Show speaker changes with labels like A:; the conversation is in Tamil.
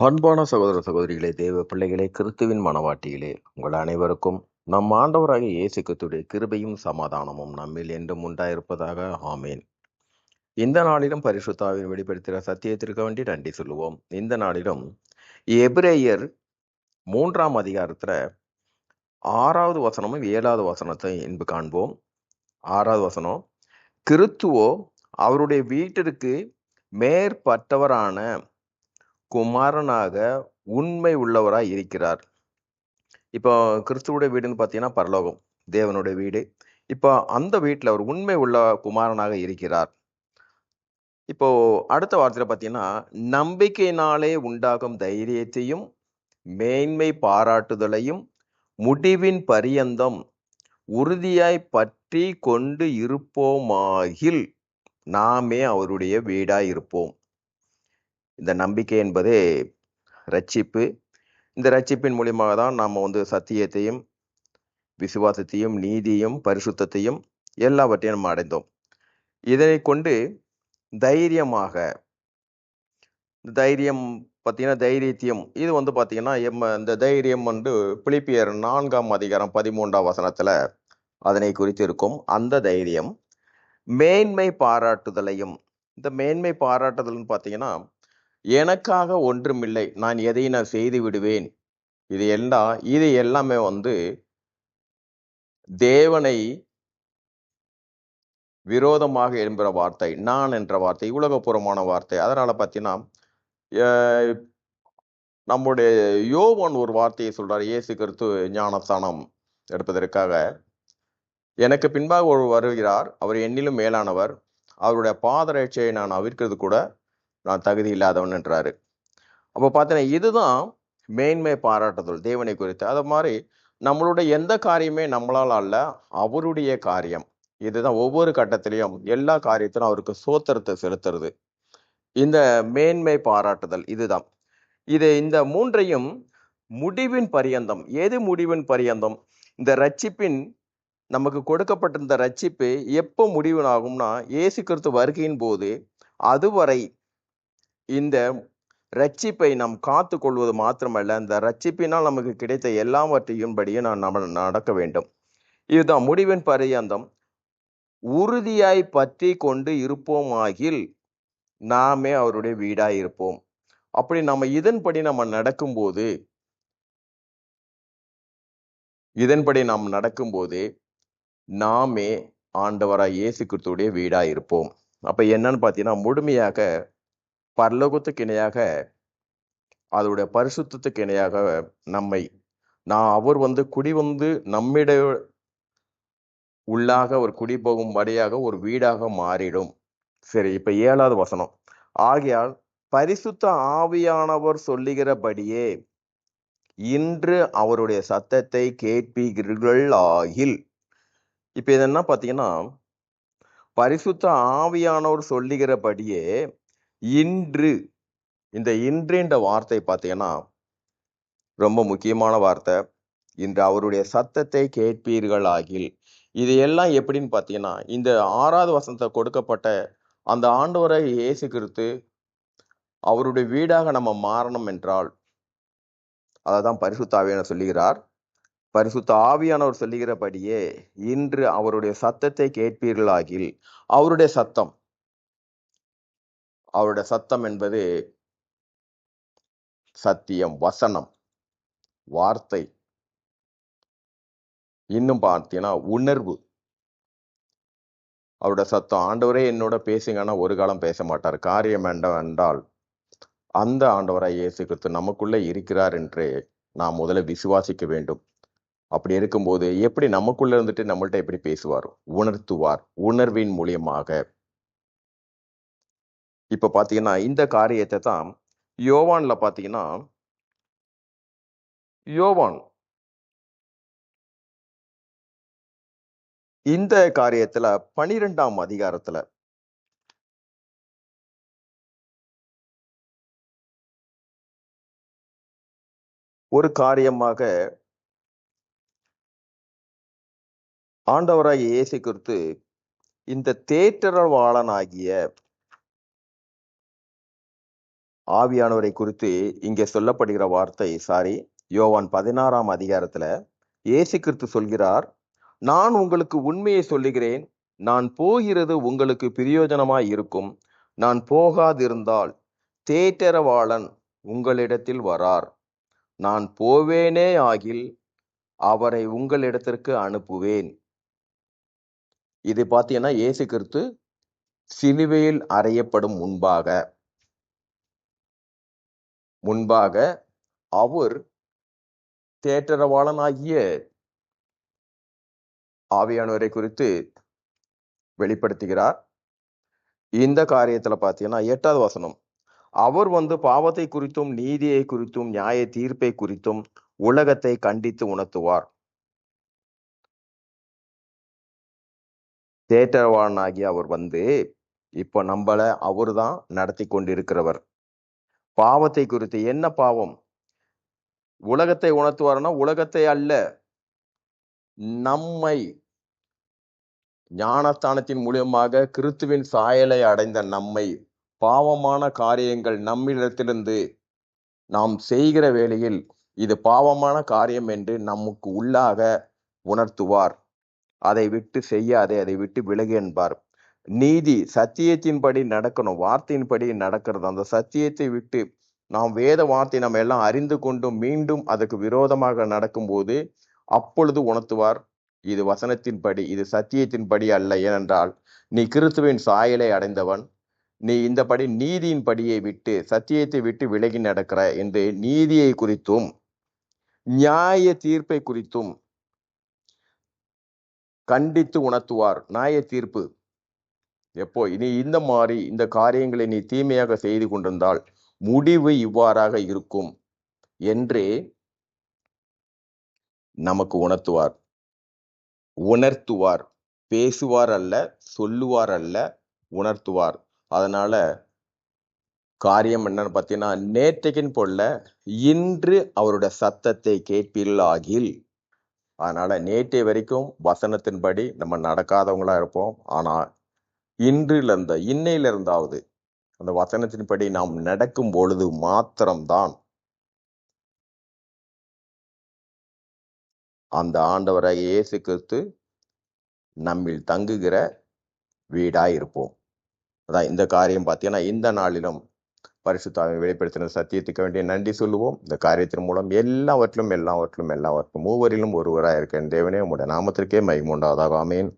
A: அன்பான சகோதர சகோதரிகளே தேவ பிள்ளைகளே கிறிஸ்துவின் மனவாட்டிகளே உங்கள் அனைவருக்கும் நம் ஆண்டவராக இயேசு கிறிஸ்துடைய கிருபையும் சமாதானமும் நம்மில் என்றும் உண்டாயிருப்பதாக. ஆமேன். இந்த நாளிலும் பரிசுத்தாவின் வெளிப்படுத்துகிற சத்தியத்திற்கு வேண்டி நன்றி சொல்லுவோம். இந்த நாளிலும் எபிரேயர் மூன்றாம் அதிகாரத்துல ஆறாவது வசனமும் ஏழாவது வசனத்தை இன்பு காண்போம். ஆறாவது வசனம் கிறித்துவோ அவருடைய வீட்டிற்கு மேற்பட்டவரான குமாரனாக உண்மை உள்ளவராய் இருக்கிறார். இப்போ கிறிஸ்துவோட வீடுன்னு பார்த்தீங்கன்னா பரலோகம் தேவனுடைய வீடு. இப்போ அந்த வீட்டில் அவர் உண்மை உள்ள குமாரனாக இருக்கிறார். இப்போ அடுத்த வார்த்தையில் பார்த்தீங்கன்னா நம்பிக்கையினாலே உண்டாகும் தைரியத்தையும் மேன்மை பாராட்டுதலையும் முடிவின் பரியந்தம் உறுதியாய் பற்றி கொண்டு இருப்போமாகில் நாமே அவருடைய வீடாய் இருப்போம். இந்த நம்பிக்கை என்பதே ரட்சிப்பு. இந்த ரட்சிப்பின் மூலியமாக தான் நாம் வந்து சத்தியத்தையும் விசுவாசத்தையும் நீதியும் பரிசுத்தத்தையும் எல்லாவற்றையும் நம்ம அடைந்தோம். இதனை கொண்டு தைரியமாக தைரியம் பார்த்தீங்கன்னா தைரியத்தியம் இது வந்து பார்த்தீங்கன்னா எம் இந்த தைரியம் வந்து பிலிப்பியர் நான்காம் அதிகாரம் பதிமூன்றாம் வசனத்தில் அதனை குறித்து இருக்கும். அந்த தைரியம் மேன்மை பாராட்டுதலையும் இந்த மேன்மை பாராட்டுதல்னு பார்த்தீங்கன்னா எனக்காக ஒன்றுமில்லை. நான் எதை நான் செய்து விடுவேன்? இது எல்லாம் இது எல்லாமே வந்து தேவனை விரோதமாக என்பற வார்த்தை நான் என்ற வார்த்தை உலகபூர்வமான வார்த்தை. அதனால பார்த்தீங்கன்னா நம்முடைய யோவான் ஒரு வார்த்தையை சொல்றார். இயேசு கருத்து ஞானஸ்தானம் எடுப்பதற்காக. எனக்கு பின்பாக ஒரு வருகிறார். அவர் என்னிலும் மேலானவர். அவருடைய பாதரட்சியை நான் அவிர்க்கிறது கூட நான் தகுதி இல்லாதவன் என்றாரு. அப்போ பார்த்தீங்கன்னா இதுதான் மேன்மை பாராட்டுதல் தேவனை குறித்து. அது மாதிரி நம்மளுடைய எந்த காரியமே நம்மளால் அல்ல அவருடைய காரியம். இதுதான் ஒவ்வொரு கட்டத்திலையும் எல்லா காரியத்திலும் அவருக்கு சோத்திரத்தை செலுத்துறது. இந்த மேன்மை பாராட்டுதல் இதுதான். இது இந்த மூன்றையும் முடிவின் பரியந்தம். எது முடிவின் பரியந்தம்? இந்த ரட்சிப்பின் நமக்கு கொடுக்கப்பட்டிருந்த ரட்சிப்பு எப்போ முடிவுனாகும்னா இயேசு கிறிஸ்து வருகையின் போது அதுவரை இந்த ரட்சிப்பை நாம் காத்து கொள்வது மாத்திரமல்ல இந்த ரட்சிப்பினால் நமக்கு கிடைத்த எல்லாவற்றையும் படியும் நான் நம்ம நடக்க வேண்டும். இதுதான் முடிவின் பரியந்தம். உறுதியாய் பற்றி கொண்டு இருப்போமாகில் நாமே அவருடைய வீடாய் இருப்போம். அப்படி நம்ம இதன்படி நம்ம நடக்கும்போது இதன்படி நாம் நடக்கும்போது நாமே ஆண்டவராய் இயேசு கிறிஸ்துடைய வீடாய் இருப்போம். அப்ப என்னன்னு பார்த்தீங்கன்னா முழுமையாக பரலோகத்துக்கு இணையாக அதோடைய பரிசுத்தத்துக்கு இணையாக நம்மை நான் அவர் வந்து குடி வந்து நம்மிட உள்ளாக ஒரு குடி போகும் வழியாக ஒரு வீடாக மாறிடும். சரி இப்ப ஏழாவது வசனம். ஆகையால் பரிசுத்த ஆவியானவர் சொல்லுகிறபடியே இன்று அவருடைய சத்தத்தை கேட்பீர்கள் ஆகில் இப்ப இது என்ன பாத்தீங்கன்னா பரிசுத்த ஆவியானவர் சொல்லுகிறபடியே இன்று. இந்த இன்றுன்ற வார்த்தை பார்த்தீங்கன்னா ரொம்ப முக்கியமான வார்த்தை. இன்று அவருடைய சத்தத்தை கேட்பீர்கள் ஆகில் இது எல்லாம் எப்படின்னு பார்த்தீங்கன்னா இந்த ஆறாவது வசனத்தை கொடுக்கப்பட்ட அந்த ஆண்டவரை இயேசு கிறித்து அவருடைய வீடாக நம்ம மாறணும் என்றால் அதான் பரிசுத்த ஆவியானவர் சொல்லுகிறார். பரிசுத்த ஆவியானவர் சொல்லுகிறபடியே இன்று அவருடைய சத்தத்தை கேட்பீர்கள் ஆகில் அவருடைய சத்தம். அவருடைய சத்தம் என்பது சத்தியம் வசனம் வார்த்தை. இன்னும் பார்த்தீங்கன்னா உணர்வு. அவருடைய சத்தம் ஆண்டவரே என்னோட பேசுங்கன்னா ஒரு காலம் பேச மாட்டார். காரியம் வேண்டாம் என்றால் அந்த ஆண்டவராய் இயேசு கிறிஸ்து நமக்குள்ளே இருக்கிறார் என்று நாம் முதல்ல விசுவாசிக்க வேண்டும். அப்படி இருக்கும்போது எப்படி நமக்குள்ள இருந்துட்டு நம்மள்ட்ட எப்படி பேசுவார்? உணர்த்துவார். உணர்வின் மூலியமாக. இப்ப பாத்தீங்கன்னா இந்த காரியத்தை தான் யோவான்ல பாத்தீங்கன்னா யோவான் இந்த காரியத்துல பனிரெண்டாம் அதிகாரத்துல ஒரு காரியமாக ஆண்டவராகிய இயேசு குறித்து இந்த தேற்றரவாளனாகிய ஆவியானவரை குறித்து இங்கே சொல்லப்படுகிற வார்த்தை சாரி யோவான் பதினாறாம் அதிகாரத்தில் இயேசு கிறிஸ்து சொல்கிறார் நான் உங்களுக்கு உண்மையை சொல்லுகிறேன். நான் போகிறது உங்களுக்கு பிரயோஜனமாய் இருக்கும். நான் போகாதிருந்தால் தேட்டரவாளன் உங்களிடத்தில் வரார். நான் போவேனே ஆகில் அவரை உங்களிடத்திற்கு அனுப்புவேன். இது பார்த்தீங்கன்னா இயேசு கிறிஸ்து சிலுவையில் அறையப்படும் முன்பாக முன்பாக அவர் தேற்றரவாளனாகிய ஆவியானவரை குறித்து வெளிப்படுத்துகிறார். இந்த காரியத்துல பார்த்தீங்கன்னா எட்டாவது வசனம். அவர் வந்து பாவத்தை குறித்தும் நீதியை குறித்தும் நியாய தீர்ப்பை குறித்தும் உலகத்தை கண்டித்து உணர்த்துவார். தேட்டரவாளனாகி அவர் வந்து இப்ப நம்மள அவர்தான் நடத்தி கொண்டிருக்கிறவர். பாவத்தை குறித்து. என்ன பாவம்? உலகத்தை உணர்த்துவார்னா உலகத்தை அல்ல நம்மை ஞானஸ்தானத்தின் மூலியமாக கிறிஸ்துவின் சாயலை அடைந்த நம்மை பாவமான காரியங்கள் நம்மிடத்திலிருந்து நாம் செய்கிற வேளையில் இது பாவமான காரியம் என்று நமக்கு உள்ளாக உணர்த்துவார். அதை விட்டு செய்யாதே அதை விட்டு விலகு என்பார். நீதி சத்தியத்தின்படி நடக்கணும் வார்த்தையின்படி நடக்கிறது. அந்த சத்தியத்தை விட்டு நாம் வேத வார்த்தை நம்ம எல்லாம் அறிந்து கொண்டும் மீண்டும் அதுக்கு விரோதமாக நடக்கும்போது அப்பொழுது உணர்த்துவார் இது வசனத்தின்படி இது சத்தியத்தின்படி அல்ல. ஏனென்றால் நீ கிறிஸ்துவின் சாயலை அடைந்தவன். நீ இந்தபடி நீதியின் படியை விட்டு சத்தியத்தை விட்டு விலகி நடக்கிற என்று நீதியை குறித்தும் நியாய தீர்ப்பை குறித்தும் கண்டித்து உணர்த்துவார். நியாய தீர்ப்பு. எப்போ? நீ இந்த மாதிரி இந்த காரியங்களை நீ தீமையாக செய்து கொண்டிருந்தால் முடிவு இவ்வாறாக இருக்கும் என்றே நமக்கு உணர்த்துவார். உணர்த்துவார். பேசுவார் அல்ல சொல்லுவார் அல்ல உணர்த்துவார். அதனால காரியம் என்னன்னு பார்த்தீங்கன்னா நேற்றைக்கின் போல இன்று அவருடைய சத்தத்தை கேட்பீர்களாகில் அதனால நேற்றை வரைக்கும் வசனத்தின்படி நம்ம நடக்காதவங்களா இருப்போம். ஆனா இன்றிலிருந்த இன்னையிலிருந்தாவது அந்த வசனத்தின்படி நாம் நடக்கும் பொழுது மாத்திரம்தான். அந்த ஆண்டவராக இயேசு கிறிஸ்து நம்மில் தங்குகிற வீடாக இருப்போம் அதான் இந்த காரியம் பார்த்தீங்கன்னா இந்த நாளிலும் பரிசுத்தாவை வெளிப்படுத்தின சத்தியத்துக்கு வேண்டிய நன்றி சொல்லுவோம். இந்த காரியத்தின் மூலம் எல்லாவற்றிலும் எல்லாவற்றிலும் எல்லாவற்றிலும் மூவரிலும் ஒருவராக இருக்கேன் தேவனே உங்களுடைய நாமத்திற்கே மகிமுண்டாவதாக ஆமேன்.